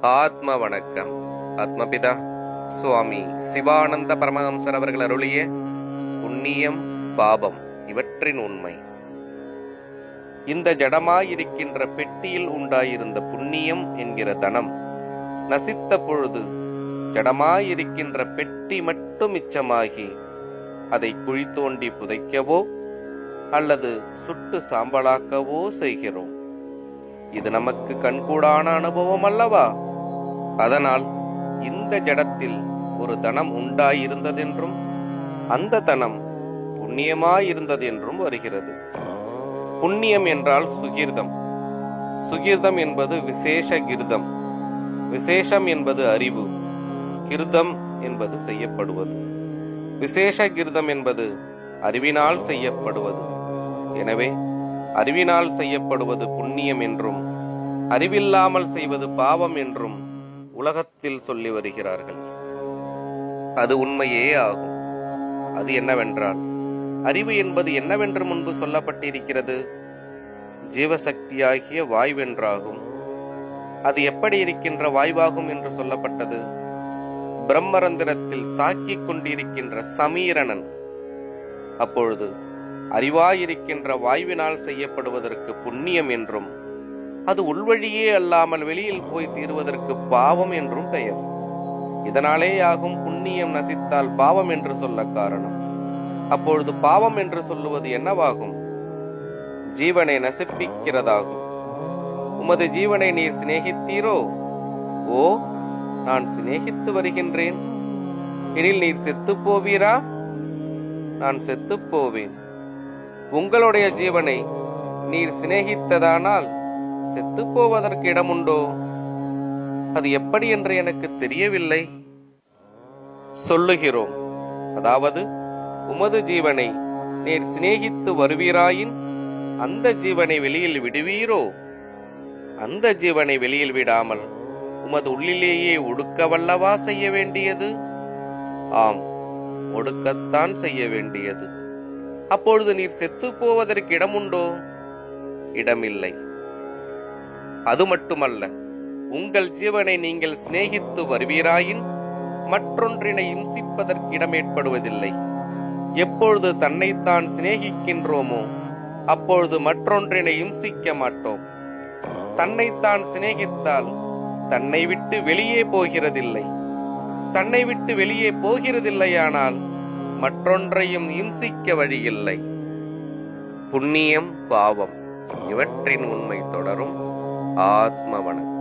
ஆத்ம வணக்கம் ஆத்மபிதா சுவாமி சிவானந்த பரமஹம்சர் அவர்கள் அருளிய புண்ணியம் பாபம் இவற்றின் உண்மை. இந்த ஜடமாயிருக்கின்ற பெட்டியில் உண்டாயிருந்த புண்ணியம் என்கிற தனம் நசித்த பொழுது ஜடமாயிருக்கின்ற பெட்டி மட்டும் மிச்சமாகி அதை குழி தோண்டி புதைக்கவோ அல்லது சுட்டு சாம்பலாக்கவோ செய்கிறோம். இது நமக்கு கண்கூடான அனுபவம் அல்லவா? அதனால் இந்த ஜடத்தில் ஒரு தனம் உண்டாயிருந்ததென்றும் அந்த தனம் புண்ணியமாயிருந்ததென்றும் வருகிறது. புண்ணியம் என்றால் சுகிர்தம். சுகிர்தம் என்பது விசேஷ கிருதம். விசேஷம் என்பது அறிவு. கிருதம் என்பது செய்யப்படுவது. விசேஷ கிருதம் என்பது அறிவினால் செய்யப்படுவது. எனவே அறிவினால் செய்யப்படுவது புண்ணியம் என்றும் அறிவில்லாமல் செய்வது பாவம் என்றும் உலகத்தில் சொல்லி வருகிறார்கள். அது உண்மையே ஆகும். அது என்னவென்றால் அறிவு என்பது என்னவென்று முன்பு சொல்லப்பட்டிருக்கிறது? ஜீவசக்தியாகிய வாய்வென்றாகும். அது எப்படி இருக்கின்ற வாய்வாகும் என்று சொல்லப்பட்டது? பிரம்மரந்திரத்தில் தாக்கிக் கொண்டிருக்கின்ற சமீரணன். அப்பொழுது அறிவாயிருக்கின்ற வாய்வினால் செய்யப்படுவதற்கு புண்ணியம் என்றும் அது உள்வழியே அல்லாமல் வெளியில் போய் தீருவதற்கு பாவம் என்றும் பெயர். இதனாலே ஆகும் புண்ணியம் நசித்தால் பாவம் என்று சொல்ல காரணம். அப்பொழுது பாவம் என்று சொல்லுவது என்னவாகும்? ஜீவனை நசிப்பிக்கிறதாகும். உமது ஜீவனை நீர் சிநேகித்தீரோ? ஓ நான் சிநேகித்து வருகின்றேன். எனில் நீர் செத்துப் போவீரா? நான் செத்துப்போவேன் உங்களுடைய ஜீவனை நீர் சிநேகித்ததானால் செத்துப்போவதற்கு இடமுண்டோ? அது எப்படி என்று எனக்கு தெரியவில்லை. சொல்லுகிறோம். அதாவது உமது ஜீவனை நீர் சிநேகித்து வருவீராயின் அந்த ஜீவனை வெளியில் விடுவீரோ? அந்த ஜீவனை வெளியில் விடாமல் உமது உள்ளிலேயே ஒடுக்க வல்லவா செய்ய வேண்டியது? ஆம் ஒடுக்கத்தான் செய்ய வேண்டியது. அப்பொழுது நீர் செத்து போவதற்கு இடமுண்டோ? இடமில்லை. அது மட்டுமல்ல உங்கள் ஜீவனை நீங்கள் சிநேகித்து வருவீராயின் மற்றொன்றினை இம்சிப்பதற்கு இடம் ஏற்படுவதில்லை எப்பொழுது தன்னைத்தான் சிநேகிக்கின்றோமோ அப்பொழுது மற்றொன்றினை இம்சிக்க மாட்டோம். தன்னைத்தான் சிநேகித்தால் தன்னை விட்டு வெளியே போகிறதில்லை. தன்னை விட்டு வெளியே போகிறதில்லையானால் மற்றொன்றையும் இம்சிக்க வழியில்லை. புண்ணியம் பாவம் இவற்றின் உண்மை தொடரும் ஆத்ம வணக்கம்